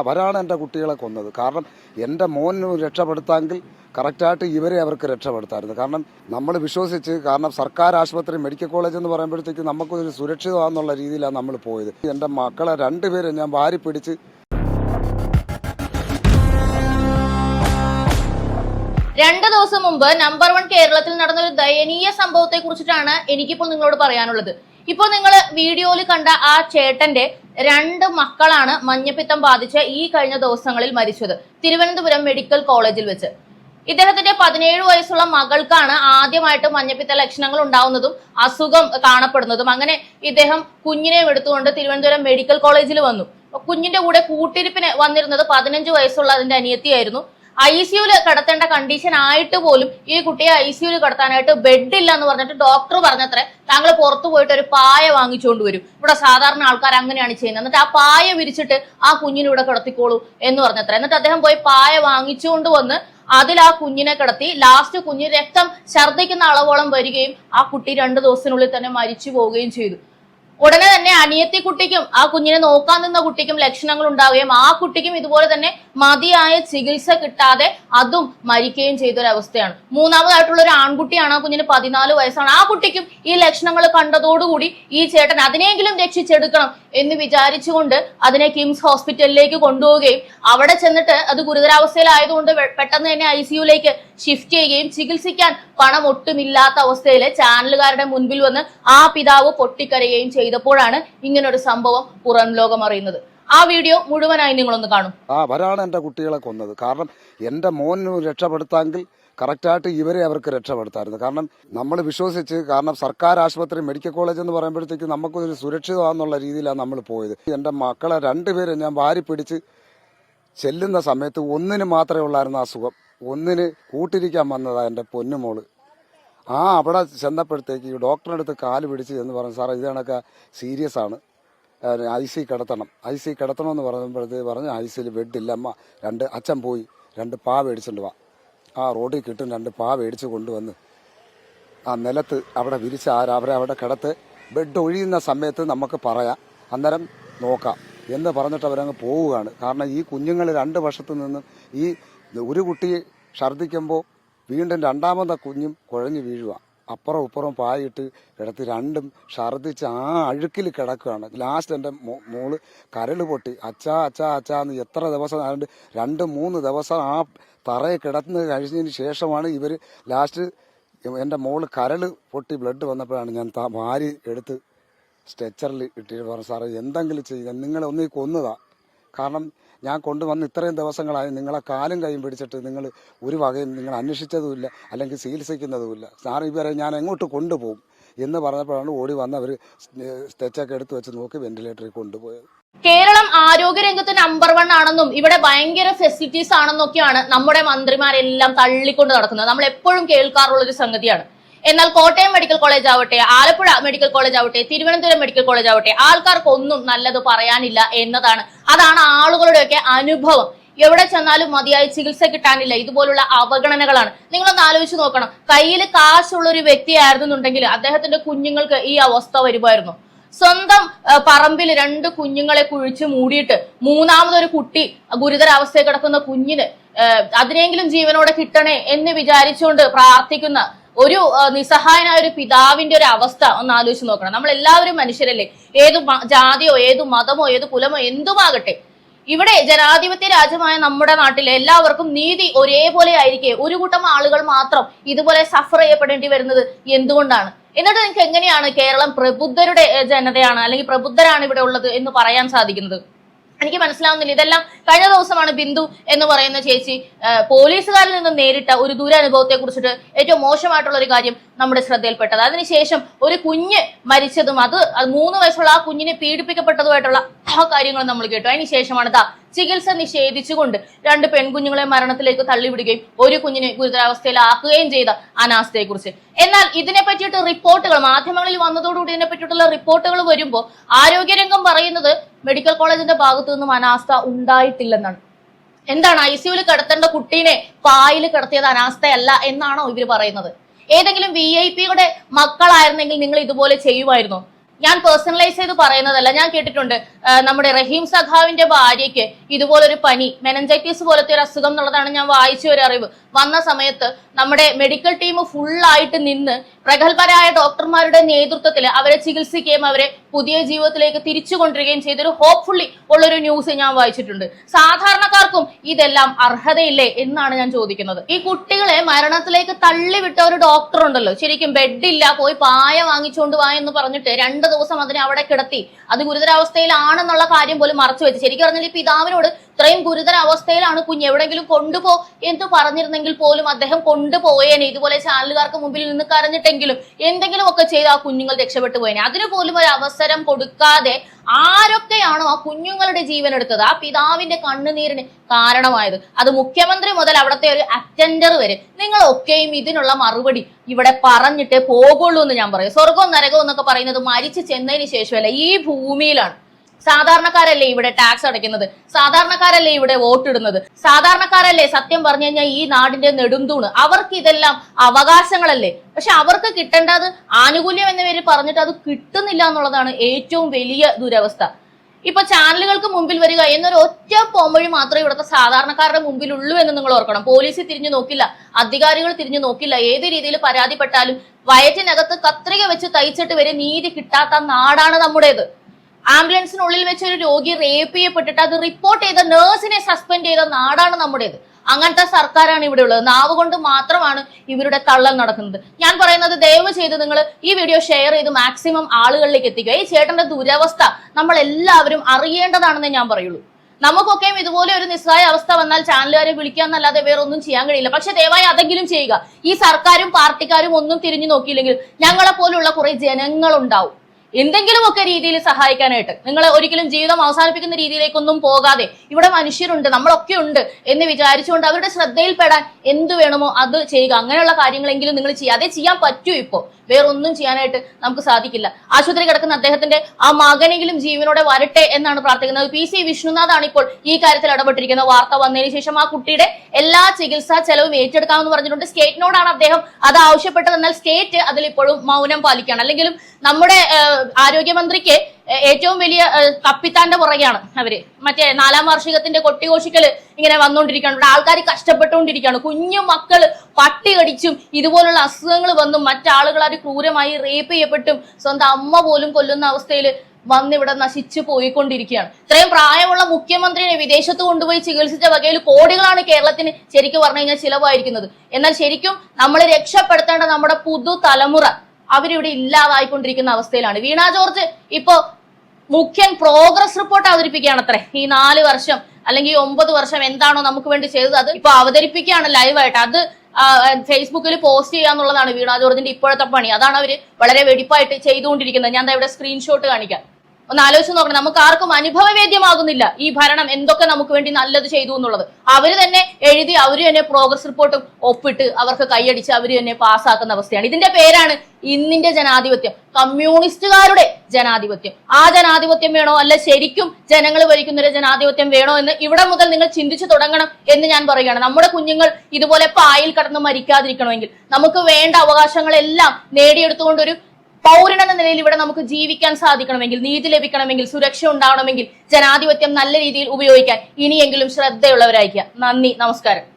അവരാണ് എന്റെ കുട്ടികളെ കൊന്നത്. കാരണം എന്റെ മോന് രക്ഷപ്പെടുത്താമെങ്കിൽ കറക്റ്റായിട്ട് ഇവരെ അവർക്ക് രക്ഷപ്പെടുത്തായിരുന്നു കാരണം നമ്മൾ വിശ്വസിച്ച് കാരണം സർക്കാർ ആശുപത്രി മെഡിക്കൽ കോളേജ് എന്ന് പറയുമ്പോഴത്തേക്ക് നമുക്കൊരു സുരക്ഷിതമാണെന്നുള്ള രീതിയിലാണ് നമ്മൾ പോയത്. എന്റെ മക്കളെ രണ്ടുപേരെ ഞാൻ വാരി പിടിച്ച് രണ്ട് ദിവസം മുമ്പ് നമ്പർ വൺ കേരളത്തിൽ നടന്ന ഒരു ദയനീയ സംഭവത്തെ കുറിച്ചിട്ടാണ് എനിക്കിപ്പോൾ നിങ്ങളോട് പറയാനുള്ളത്. ഇപ്പോൾ നിങ്ങൾ വീഡിയോയിൽ കണ്ട ആ ചേട്ടന്റെ രണ്ട് മക്കളാണ് മഞ്ഞപ്പിത്തം ബാധിച്ച് ഈ കഴിഞ്ഞ ദിവസങ്ങളിൽ മരിച്ചത്. തിരുവനന്തപുരം മെഡിക്കൽ കോളേജിൽ വെച്ച്. ഇദ്ദേഹത്തിന്റെ പതിനേഴ് വയസ്സുള്ള മകൾക്കാണ് ആദ്യമായിട്ട് മഞ്ഞപ്പിത്ത ലക്ഷണങ്ങൾ ഉണ്ടാവുന്നതും അസുഖം കാണപ്പെടുന്നതും. അങ്ങനെ ഇദ്ദേഹം കുഞ്ഞിനെ എടുത്തുകൊണ്ട് തിരുവനന്തപുരം മെഡിക്കൽ കോളേജിൽ വന്നു. കുഞ്ഞിന്റെ കൂടെ കൂട്ടിരിപ്പിന് വന്നിരുന്നത് പതിനഞ്ച് വയസ്സുള്ള അതിന്റെ അനിയത്തിയായിരുന്നു. ഐ സിയുൽ കിടത്തേണ്ട കണ്ടീഷൻ ആയിട്ട് പോലും ഈ കുട്ടിയെ ഐ സിയുൽ കിടത്താനായിട്ട് ബെഡ് ഇല്ല എന്ന് പറഞ്ഞിട്ട് ഡോക്ടർ പറഞ്ഞത്രേ താങ്കൾ പുറത്തു പോയിട്ട് ഒരു പായ വാങ്ങിച്ചുകൊണ്ട് വരും. ഇവിടെ സാധാരണ ആൾക്കാർ അങ്ങനെയാണ് ചെയ്യുന്നത്. എന്നിട്ട് ആ പായ വിരിച്ചിട്ട് ആ കുഞ്ഞിനെ ഇവിടെ കിടത്തിക്കോളൂ എന്ന് പറഞ്ഞത്രേ. എന്നിട്ട് അദ്ദേഹം പോയി പായ വാങ്ങിച്ചുകൊണ്ട് വന്ന് അതിൽ ആ കുഞ്ഞിനെ കിടത്തി ലാസ്റ്റ് കുഞ്ഞ് രക്തം ഛർദ്ദിക്കുന്ന അളവോളം വരികയും ആ കുട്ടി രണ്ടു ദിവസത്തിനുള്ളിൽ തന്നെ മരിച്ചു പോവുകയും ചെയ്തു. ഉടനെ തന്നെ അനിയത്തി കുട്ടിക്കും ആ കുഞ്ഞിനെ നോക്കാൻ നിന്ന കുട്ടിക്കും ലക്ഷണങ്ങൾ ഉണ്ടാവുകയും ആ കുട്ടിക്കും ഇതുപോലെ തന്നെ മതിയായ ചികിത്സ കിട്ടാതെ അതും മരിക്കുകയും ചെയ്ത ഒരു അവസ്ഥയാണ് മൂന്നാമതായിട്ടുള്ള ഒരു ആൺകുട്ടിയാണ് ആ കുഞ്ഞിന് പതിനാല് വയസ്സാണ്. ആ കുട്ടിക്കും ഈ ലക്ഷണങ്ങൾ കണ്ടതോടുകൂടി ഈ ചേട്ടൻ അതിനെങ്കിലും രക്ഷിച്ചെടുക്കണം എന്ന് വിചാരിച്ചുകൊണ്ട് അതിനെ കിംസ് ഹോസ്പിറ്റലിലേക്ക് കൊണ്ടുപോവുകയും അവിടെ ചെന്നിട്ട് അത് ഗുരുതരാവസ്ഥയിലായതുകൊണ്ട് പെട്ടെന്ന് തന്നെ ഐ സിയുലേക്ക് ഷിഫ്റ്റ് ചെയ്യുകയും ചികിത്സിക്കാൻ പണം ഒട്ടുമില്ലാത്ത അവസ്ഥയിൽ ചാനലുകാരുടെ മുൻപിൽ വന്ന് ആ പിതാവ് പൊട്ടിക്കരയുകയും ചെയ്തപ്പോഴാണ് ഇങ്ങനൊരു സംഭവം പുറം ലോകം അറിയുന്നത്. ആ വീഡിയോ മുഴുവനായി നിങ്ങളൊന്ന് കാണും. ആ അവരാണ് എന്റെ കുട്ടികളെ കൊന്നത്. കാരണം എന്റെ മോന് രക്ഷപ്പെടുത്താമെങ്കിൽ കറക്റ്റായിട്ട് ഇവരെ അവർക്ക് രക്ഷപ്പെടുത്തായിരുന്നു കാരണം നമ്മൾ വിശ്വസിച്ച് കാരണം സർക്കാർ ആശുപത്രി മെഡിക്കൽ കോളേജ് എന്ന് പറയുമ്പോഴത്തേക്ക് നമുക്കൊരു സുരക്ഷിതമാണെന്നുള്ള രീതിയിലാണ് നമ്മൾ പോയത്. എന്റെ മക്കളെ രണ്ടുപേരെ ഞാൻ വാരി പിടിച്ച് ചെല്ലുന്ന സമയത്ത് ഒന്നിന് മാത്രമേ ഉള്ളായിരുന്നു അസുഖം ഒന്നിന് കൂട്ടിരിക്കാൻ വന്നതാ എന്റെ പൊന്നുമോൾ. ആ അവിടെ ചെന്നപ്പോഴത്തേക്ക് ഈ അടുത്ത് കാൽ പിടിച്ച് എന്ന് പറഞ്ഞു സാറേ ഇത് കണക്കെ സീരിയസ് ആണ്. ഐ സി കിടത്തണം. ഐ സി കിടത്തണമെന്ന് പറയുമ്പോഴത്തേക്ക് പറഞ്ഞു ഐ സിയിൽ ബെഡില്ല അമ്മ. രണ്ട് അച്ഛൻ പോയി രണ്ട് പാ മേടിച്ചിട്ട് വാ. ആ റോഡിൽ കിട്ടും രണ്ട് പാ മേടിച്ച് കൊണ്ടുവന്ന് ആ നിലത്ത് അവിടെ വിരിച്ച് ആരവരെ അവിടെ കിടത്ത് ബെഡ് ഒഴിയുന്ന സമയത്ത് നമുക്ക് പറയാം അന്നേരം നോക്കാം. എന്ന് പറഞ്ഞിട്ട് അവരങ്ങ് പോവുകയാണ്. കാരണം ഈ കുഞ്ഞുങ്ങൾ രണ്ട് വശത്തു നിന്നും ഈ ഒരു കുട്ടി ഛർദ്ദിക്കുമ്പോൾ വീണ്ടും രണ്ടാമത്തെ കുഞ്ഞും കുഴഞ്ഞു വീഴുക അപ്പുറം ഇപ്പുറം പായിട്ട് കിടത്തി രണ്ടും ഛർദ്ദിച്ച് ആ അഴുക്കിൽ കിടക്കുകയാണ് ലാസ്റ്റ് എന്റെ മോൾ കരൾ പൊട്ടി. അച്ഛാ അച്ഛാ അച്ഛാ എന്ന് എത്ര ദിവസം ആയതുകൊണ്ട് രണ്ട് മൂന്ന് ദിവസം ആ തറയെ കിടന്ന് കഴിഞ്ഞതിന് ശേഷമാണ് ഇവർ ലാസ്റ്റ് എന്റെ മോൾ കരൾ പൊട്ടി ബ്ലഡ് വന്നപ്പോഴാണ് ഞാൻ വാരി എടുത്ത് സ്ട്രെച്ചറിൽ ഇട്ടിട്ട് പറഞ്ഞു സാറേ എന്തെങ്കിലും ചെയ്യുക നിങ്ങളെ ഒന്നീ കൊന്നതാ. കാരണം ഞാൻ കൊണ്ടുവന്ന് ഇത്രയും ദിവസങ്ങളായി നിങ്ങളെ കാലും കൈയും പിടിച്ചിട്ട് നിങ്ങൾ ഒരു വകയും നിങ്ങൾ അന്വേഷിച്ചതുമില്ല അല്ലെങ്കിൽ ചികിത്സിക്കുന്നതുമില്ല. സാർ ഇവരെ ഞാൻ എങ്ങോട്ട് കൊണ്ടുപോകും എന്ന് പറഞ്ഞപ്പോഴാണ് ഓടി വന്ന് അവർ സ്ട്രെച്ചൊക്കെ എടുത്തു വെച്ച് നോക്കി വെന്റിലേറ്ററിൽ കൊണ്ടുപോയത്. കേരളം ആരോഗ്യരംഗത്ത് നമ്പർ വൺ ആണെന്നും ഇവിടെ ഭയങ്കര ഫെസിലിറ്റീസ് ആണെന്നൊക്കെയാണ് നമ്മുടെ മന്ത്രിമാരെല്ലാം തള്ളിക്കൊണ്ട് നടക്കുന്നത്. നമ്മൾ എപ്പോഴും കേൾക്കാറുള്ള ഒരു സംഗതിയാണ്. എന്നാൽ കോട്ടയം മെഡിക്കൽ കോളേജ് ആവട്ടെ ആലപ്പുഴ മെഡിക്കൽ കോളേജ് ആവട്ടെ തിരുവനന്തപുരം മെഡിക്കൽ കോളേജ് ആവട്ടെ ആൾക്കാർക്കൊന്നും നല്ലത് പറയാനില്ല എന്നതാണ്. അതാണ് ആളുകളുടെയൊക്കെ അനുഭവം. എവിടെ ചെന്നാലും മതിയായ ചികിത്സ കിട്ടാനില്ല. ഇതുപോലുള്ള അവഗണനകളാണ്. നിങ്ങളൊന്ന് ആലോചിച്ച് നോക്കണം. കയ്യിൽ കാശുള്ള ഒരു വ്യക്തിയായിരുന്നുണ്ടെങ്കിൽ അദ്ദേഹത്തിന്റെ കുഞ്ഞുങ്ങൾക്ക് ഈ അവസ്ഥ വരുമായിരുന്നു. സ്വന്തം പറമ്പിൽ രണ്ട് കുഞ്ഞുങ്ങളെ കുഴിച്ച് മൂടിയിട്ട് മൂന്നാമതൊരു കുട്ടി ഗുരുതരാവസ്ഥയിൽ കിടക്കുന്ന കുഞ്ഞിന് അതിനെങ്കിലും ജീവനോടെ കിട്ടണേ എന്ന് വിചാരിച്ചുകൊണ്ട് പ്രാർത്ഥിക്കുന്ന ഒരു നിസ്സഹായനായ ഒരു പിതാവിന്റെ ഒരു അവസ്ഥ ഒന്ന് ആലോചിച്ച് നോക്കണം. നമ്മൾ എല്ലാവരും മനുഷ്യരല്ലേ? ഏത് ജാതിയോ ഏത് മതമോ ഏത് കുലമോ എന്തുമാകട്ടെ. ഇവിടെ ജനാധിപത്യ രാജ്യമായ നമ്മുടെ നാട്ടിലെ എല്ലാവർക്കും നീതി ഒരേപോലെ ആയിരിക്കെ. ഒരു കൂട്ടം ആളുകൾ മാത്രം ഇതുപോലെ സഫർ ചെയ്യപ്പെടേണ്ടി വരുന്നത് എന്തുകൊണ്ടാണ്? എന്നിട്ട് നിങ്ങൾക്ക് എങ്ങനെയാണ് കേരളം പ്രബുദ്ധരുടെ ജനതയാണ് അല്ലെങ്കിൽ പ്രബുദ്ധരാണ് ഇവിടെ ഉള്ളത് എന്ന് പറയാൻ സാധിക്കുന്നത്? എനിക്ക് മനസ്സിലാവുന്നില്ല. ഇതെല്ലാം കഴിഞ്ഞ ദിവസമാണ് ബിന്ദു എന്ന് പറയുന്ന ചേച്ചി പോലീസുകാരിൽ നിന്ന് നേരിട്ട ഒരു ദുരനുഭവത്തെ കുറിച്ചിട്ട് ഏറ്റവും മോശമായിട്ടുള്ള ഒരു കാര്യം നമ്മുടെ ശ്രദ്ധയിൽപ്പെട്ടത്. അതിനുശേഷം ഒരു കുഞ്ഞ് മരിച്ചതും അത് അത് മൂന്ന് വയസ്സുള്ള ആ കുഞ്ഞിനെ പീഡിപ്പിക്കപ്പെട്ടതുമായിട്ടുള്ള ആ കാര്യങ്ങൾ നമ്മൾ കേട്ടു. അതിനുശേഷമാണ് ഇതാ ചികിത്സ നിഷേധിച്ചുകൊണ്ട് രണ്ട് പെൺകുഞ്ഞുങ്ങളെ മരണത്തിലേക്ക് തള്ളിവിടുകയും ഒരു കുഞ്ഞിനെ ഗുരുതരാവസ്ഥയിലാക്കുകയും ചെയ്ത അനാസ്ഥയെക്കുറിച്ച്. എന്നാൽ ഇതിനെ പറ്റിയിട്ട് റിപ്പോർട്ടുകൾ മാധ്യമങ്ങളിൽ വന്നതോടുകൂടി ഇതിനെ പറ്റിയിട്ടുള്ള റിപ്പോർട്ടുകൾ വരുമ്പോൾ ആരോഗ്യരംഗം പറയുന്നത് മെഡിക്കൽ കോളേജിന്റെ ഭാഗത്തു നിന്നും അനാസ്ഥ ഉണ്ടായിട്ടില്ലെന്നാണ്. എന്താണ് ഐ സിയുവിൽ കിടത്തേണ്ട കുട്ടീനെ പായിൽ കിടത്തിയത് അനാസ്ഥയല്ല എന്നാണോ ഇവർ പറയുന്നത്? ഏതെങ്കിലും വി ഐ പിയുടെ മക്കളായിരുന്നെങ്കിൽ നിങ്ങൾ ഇതുപോലെ ചെയ്യുമായിരുന്നോ? ഞാൻ പേഴ്സണലൈസ് ചെയ്ത് പറയുന്നതല്ല ഞാൻ കേട്ടിട്ടുണ്ട്. നമ്മുടെ റഹീം സഖാവിന്റെ ഭാര്യയ്ക്ക് ഇതുപോലൊരു പനി മെനഞ്ചൈറ്റിസ് പോലത്തെ ഒരു അസുഖം എന്നുള്ളതാണ് ഞാൻ വായിച്ച ഒരു അറിവ്. വന്ന സമയത്ത് നമ്മുടെ മെഡിക്കൽ ടീം ഫുള്ളായിട്ട് നിന്ന് പ്രഗത്ഭരായ ഡോക്ടർമാരുടെ നേതൃത്വത്തിൽ അവരെ ചികിത്സിക്കുകയും അവരെ പുതിയ ജീവിതത്തിലേക്ക് തിരിച്ചു കൊണ്ടുവരികയും ചെയ്തൊരു ഹോപ്പ്ഫുള്ളി ഉള്ളൊരു ന്യൂസ് ഞാൻ വായിച്ചിട്ടുണ്ട്. സാധാരണക്കാർക്കും ഇതെല്ലാം അർഹതയില്ലേ എന്നാണ് ഞാൻ ചോദിക്കുന്നത്. ഈ കുട്ടികളെ മരണത്തിലേക്ക് തള്ളിവിട്ട ഒരു ഡോക്ടർ ഉണ്ടല്ലോ. ശരിക്കും ബെഡില്ല പോയി പായ വാങ്ങിച്ചുകൊണ്ട് വാ എന്ന് പറഞ്ഞിട്ട് രണ്ട് ദിവസം അതിനെ അവിടെ കിടത്തി. അത് ഗുരുതരാവസ്ഥയിലാണെന്നുള്ള കാര്യം പോലും മറച്ചു വെച്ച്. ശരിക്കും പറഞ്ഞാൽ ഈ പിതാവിനോട് ഇത്രയും ഗുരുതര അവസ്ഥയിലാണ് കുഞ്ഞ്. എവിടെങ്കിലും കൊണ്ടുപോ എന്ന് പറഞ്ഞിരുന്നെങ്കിൽ പോലും അദ്ദേഹം കൊണ്ടുപോയേനെ. ഇതുപോലെ ചാനലുകാർക്ക് മുമ്പിൽ നിന്ന് കരഞ്ഞിട്ടെങ്കിലും എന്തെങ്കിലും ഒക്കെ ചെയ്ത് ആ കുഞ്ഞുങ്ങൾ രക്ഷപ്പെട്ടു പോയേനെ. അതിനു പോലും ഒരു അവസരം കൊടുക്കാതെ ആരൊക്കെയാണോ ആ കുഞ്ഞുങ്ങളുടെ ജീവൻ എടുത്തത്? ആ പിതാവിന്റെ കണ്ണുനീരിന് കാരണമായത്. അത് മുഖ്യമന്ത്രി മുതൽ അവിടുത്തെ ഒരു അറ്റൻഡർ വരെ. നിങ്ങളൊക്കെയും ഇതിനുള്ള മറുപടി ഇവിടെ പറഞ്ഞിട്ടേ പോകുള്ളൂ എന്ന് ഞാൻ പറയും. സ്വർഗവും നരകവും എന്നൊക്കെ പറയുന്നത് മരിച്ചു ചെന്നതിന് ശേഷമല്ല? ഈ ഭൂമിയിലാണ്. സാധാരണക്കാരല്ലേ ഇവിടെ ടാക്സ് അടയ്ക്കുന്നത്? സാധാരണക്കാരല്ലേ ഇവിടെ വോട്ടിടുന്നത് സാധാരണക്കാരല്ലേ സത്യം പറഞ്ഞു കഴിഞ്ഞാൽ ഈ നാടിന്റെ നെടുന്തൂണ്? അവർക്ക് ഇതെല്ലാം അവകാശങ്ങളല്ലേ? പക്ഷെ അവർക്ക് കിട്ടേണ്ടത് ആനുകൂല്യം എന്ന പേര് പറഞ്ഞിട്ട് അത് കിട്ടുന്നില്ല എന്നുള്ളതാണ് ഏറ്റവും വലിയ ദുരവസ്ഥ. ഇപ്പൊ ചാനലുകൾക്ക് മുമ്പിൽ വരിക എന്നൊരു ഒറ്റ പോംവഴി മാത്രമേ ഇവിടുത്തെ സാധാരണക്കാരുടെ മുമ്പിൽ ഉള്ളൂ എന്ന് നിങ്ങൾ ഓർക്കണം. പോലീസ് തിരിഞ്ഞു നോക്കില്ല അധികാരികൾ തിരിഞ്ഞു നോക്കില്ല ഏത് രീതിയിൽ പരാതിപ്പെട്ടാലും വയറ്റിനകത്ത് കത്രിക വെച്ച് തയ്ച്ചിട്ട് വരെ നീതി കിട്ടാത്ത നാടാണ് നമ്മുടേത്. ആംബുലൻസിനുള്ളിൽ വെച്ച് ഒരു രോഗി റേപ്പ് ചെയ്യപ്പെട്ടിട്ട് അത് റിപ്പോർട്ട് ചെയ്ത നേഴ്സിനെ സസ്പെൻഡ് ചെയ്ത നാടാണ് നമ്മുടേത്. അങ്ങനത്തെ സർക്കാരാണ് ഇവിടെ ഉള്ളത്. നാവ് കൊണ്ട് മാത്രമാണ് ഇവരുടെ തള്ളൽ നടക്കുന്നത്. ഞാൻ പറയുന്നത് ദയവ് ചെയ്ത് നിങ്ങൾ ഈ വീഡിയോ ഷെയർ ചെയ്ത് മാക്സിമം ആളുകളിലേക്ക് എത്തിക്കുക. ഈ ചേട്ടന്റെ ദുരവസ്ഥ നമ്മൾ എല്ലാവരും അറിയേണ്ടതാണെന്നേ ഞാൻ പറയുള്ളൂ. നമുക്കൊക്കെയും ഇതുപോലെ ഒരു നിസ്സായ അവസ്ഥ വന്നാൽ ചാനലുകാരെ വിളിക്കാന്നല്ലാതെ വേറെ ഒന്നും ചെയ്യാൻ കഴിയില്ല. പക്ഷെ ദയവായി അതെങ്കിലും ചെയ്യുക. ഈ സർക്കാരും പാർട്ടിക്കാരും ഒന്നും തിരിഞ്ഞു നോക്കിയില്ലെങ്കിൽ ഞങ്ങളെ പോലുള്ള കുറെ ജനങ്ങളുണ്ടാവും. എന്തെങ്കിലുമൊക്കെ രീതിയിൽ സഹായിക്കാനായിട്ട്. നിങ്ങൾ ഒരിക്കലും ജീവിതം അവസാനിപ്പിക്കുന്ന രീതിയിലേക്കൊന്നും പോകാതെ ഇവിടെ മനുഷ്യരുണ്ട് നമ്മളൊക്കെ ഉണ്ട് എന്ന് വിചാരിച്ചുകൊണ്ട് അവരുടെ ശ്രദ്ധയിൽപ്പെടാൻ എന്ത് വേണമോ അത് ചെയ്യുക. അങ്ങനെയുള്ള കാര്യങ്ങളെങ്കിലും നിങ്ങൾ ചെയ്യുക അതേ ചെയ്യാൻ പറ്റൂ ഇപ്പോൾ. വേറൊന്നും ചെയ്യാനായിട്ട് നമുക്ക് സാധിക്കില്ല. ആശുപത്രി കിടക്കുന്ന അദ്ദേഹത്തിന്റെ ആ മകനെങ്കിലും ജീവനോടെ വരട്ടെ എന്നാണ് പ്രാർത്ഥിക്കുന്നത്. പി സി വിഷ്ണുനാഥാണ് ഇപ്പോൾ ഈ കാര്യത്തിൽ ഇടപെട്ടിരിക്കുന്ന വാർത്ത വന്നതിന് ശേഷം ആ കുട്ടിയുടെ എല്ലാ ചികിത്സാ ചെലവും ഏറ്റെടുക്കാമെന്ന് പറഞ്ഞിട്ടുണ്ട്. സ്റ്റേറ്റിനോടാണ് അദ്ദേഹം അത് ആവശ്യപ്പെട്ടത് എന്നാൽ സ്റ്റേറ്റ് അതിൽ ഇപ്പോഴും മൗനം പാലിക്കുകയാണ്. അല്ലെങ്കിലും നമ്മുടെ ആരോഗ്യമന്ത്രിക്ക് ഏറ്റവും വലിയ കപ്പിത്താന്റെ പുറകെയാണ് അവർ. മറ്റേ നാലാം വാർഷികത്തിന്റെ കൊട്ടിഘോഷിക്കൽ ഇങ്ങനെ വന്നുകൊണ്ടിരിക്കുകയാണ് ഇവിടെ ആൾക്കാർ കഷ്ടപ്പെട്ടുകൊണ്ടിരിക്കുകയാണ്. കുഞ്ഞു മക്കൾ പട്ടി കടിച്ചും ഇതുപോലുള്ള അസുഖങ്ങൾ വന്നും മറ്റാളുകൾ അത് ക്രൂരമായി റേപ്പ് ചെയ്യപ്പെട്ടും സ്വന്തം അമ്മ പോലും കൊല്ലുന്ന അവസ്ഥയിൽ വന്നിവിടെ നശിച്ചു പോയിക്കൊണ്ടിരിക്കുകയാണ്. ഇത്രയും പ്രായമുള്ള മുഖ്യമന്ത്രിയെ വിദേശത്ത് കൊണ്ടുപോയി ചികിത്സിച്ച വകയിൽ കോടികളാണ് കേരളത്തിന് ശരിക്കും പറഞ്ഞു കഴിഞ്ഞാൽ ചിലവായിരിക്കുന്നത്. എന്നാൽ ശരിക്കും നമ്മൾ രക്ഷപ്പെടുത്തേണ്ട നമ്മുടെ പുതു തലമുറ അവരിവിടെ ഇല്ലാതായിക്കൊണ്ടിരിക്കുന്ന അവസ്ഥയിലാണ്. വീണ ജോർജ് ഇപ്പോ മുഖ്യൻ പ്രോഗ്രസ് റിപ്പോർട്ട് അവതരിപ്പിക്കുകയാണ് അത്രേ ഈ നാല് വർഷം അല്ലെങ്കിൽ ഒമ്പത് വർഷം എന്താണോ നമുക്ക് വേണ്ടി ചെയ്തത് അത് ഇപ്പൊ അവതരിപ്പിക്കുകയാണ് ലൈവായിട്ട് അത് ഫേസ്ബുക്കിൽ പോസ്റ്റ് ചെയ്യാന്നുള്ളതാണ് വീണ ജോർജിന്റെ ഇപ്പോഴത്തെ പണി. അതാണ് അവർ വളരെ വെടിപ്പായിട്ട് ചെയ്തുകൊണ്ടിരിക്കുന്നത്. ഞാൻ ഇവിടെ സ്ക്രീൻഷോട്ട് കാണിക്കാം. ഒന്ന് ആലോചിച്ച് നോക്കണം. നമുക്ക് ആർക്കും അനുഭവവേദ്യമാകുന്നില്ല ഈ ഭരണം എന്തൊക്കെ നമുക്ക് വേണ്ടി നല്ലത് ചെയ്തു എന്നുള്ളത്. അവർ തന്നെ എഴുതി അവർ തന്നെ പ്രോഗ്രസ് റിപ്പോർട്ടും ഒപ്പിട്ട് അവർക്ക് കൈയടിച്ച് അവർ തന്നെ പാസ്സാക്കുന്ന അവസ്ഥയാണ്. ഇതിന്റെ പേരാണ് ഇന്നിന്റെ ജനാധിപത്യം. കമ്മ്യൂണിസ്റ്റുകാരുടെ ജനാധിപത്യം. ആ ജനാധിപത്യം വേണോ? അല്ല ശരിക്കും ജനങ്ങൾ ഭരിക്കുന്ന ഒരു ജനാധിപത്യം വേണോ എന്ന് ഇവിടെ മുതൽ നിങ്ങൾ ചിന്തിച്ചു തുടങ്ങണം എന്ന് ഞാൻ പറയുകയാണ്. നമ്മുടെ കുഞ്ഞുങ്ങൾ ഇതുപോലെ പായിൽ കടന്ന് മരിക്കാതിരിക്കണമെങ്കിൽ നമുക്ക് വേണ്ട അവകാശങ്ങളെല്ലാം നേടിയെടുത്തുകൊണ്ട് എന്ന നിലയിൽ ഇവിടെ നമുക്ക് ജീവിക്കാൻ സാധിക്കണമെങ്കിൽ നീതി ലഭിക്കണമെങ്കിൽ സുരക്ഷ ഉണ്ടാവണമെങ്കിൽ ജനാധിപത്യം നല്ല രീതിയിൽ ഉപയോഗിക്കാൻ ഇനിയെങ്കിലും ശ്രദ്ധയുള്ളവരായിരിക്കുക. നന്ദി നമസ്കാരം.